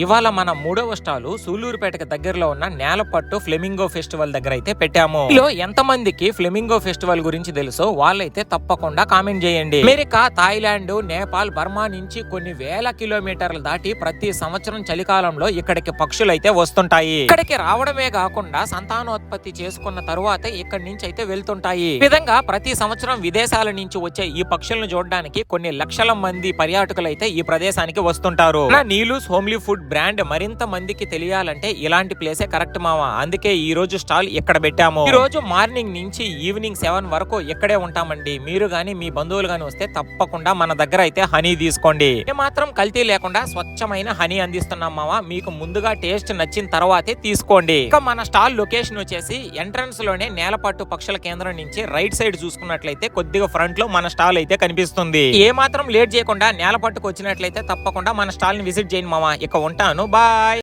ఇవాళ మన మూడవ స్టాలు సూలూరుపేటకి దగ్గరలో ఉన్న నేలపట్టు ఫ్లెమింగో ఫెస్టివల్ దగ్గర అయితే పెట్టాము. లో ఎంత మందికి ఫ్లెమింగో ఫెస్టివల్ గురించి తెలుసో వాళ్ళైతే తప్పకుండా కామెంట్ చేయండి. అమెరికా థాయిలాండ్ నేపాల్ బర్మా నుంచి కొన్ని వేల కిలోమీటర్లు దాటి ప్రతి సంవత్సరం చలికాలంలో ఇక్కడికి పక్షులు అయితే వస్తుంటాయి. ఇక్కడికి రావడమే కాకుండా సంతానోత్పత్తి చేసుకున్న తరువాత ఇక్కడి నుంచి అయితే వెళ్తుంటాయి విధంగా ప్రతి సంవత్సరం విదేశాల నుంచి వచ్చే ఈ పక్షులను చూడడానికి కొన్ని లక్షల మంది పర్యాటకులు అయితే ఈ ప్రదేశానికి వస్తుంటారు. నీలు హోమ్లీ ఫుడ్ బ్రాండ్ మరింత మందికి తెలియాలంటే ఇలాంటి ప్లేసే కరెక్ట్ మావా? అందుకే ఈ రోజు స్టాల్ ఇక్కడ పెట్టాము? ఈ రోజు మార్నింగ్ నుంచి ఈవినింగ్ సెవెన్ వరకు ఇక్కడే ఉంటామండి. మీరు గాని మీ బంధువులు గాని వస్తే తప్పకుండా మన దగ్గర అయితే హనీ తీసుకోండి. మాత్రం కల్తీ లేకుండా స్వచ్ఛమైన హనీ అందిస్తున్నాం మావా. మీకు ముందుగా టేస్ట్ నచ్చిన తర్వాతే తీసుకోండి. ఇక మన స్టాల్ లొకేషన్ వచ్చేసి ఎంట్రన్స్లోనే నేలపట్టు పక్షుల కేంద్రం నుంచి రైట్ సైడ్ చూసుకున్నట్లయితే కొద్దిగా ఫ్రంట్లో మన స్టాల్ అయితే కనిపిస్తుంది. ఏ మాత్రం లేట్ చేయకుండా నేలపట్టుకు వచ్చినట్లయితే తప్పకుండా మన స్టాల్ని విజిట్ చేయండి మామా ఇక ఉంటాను. బాయ్.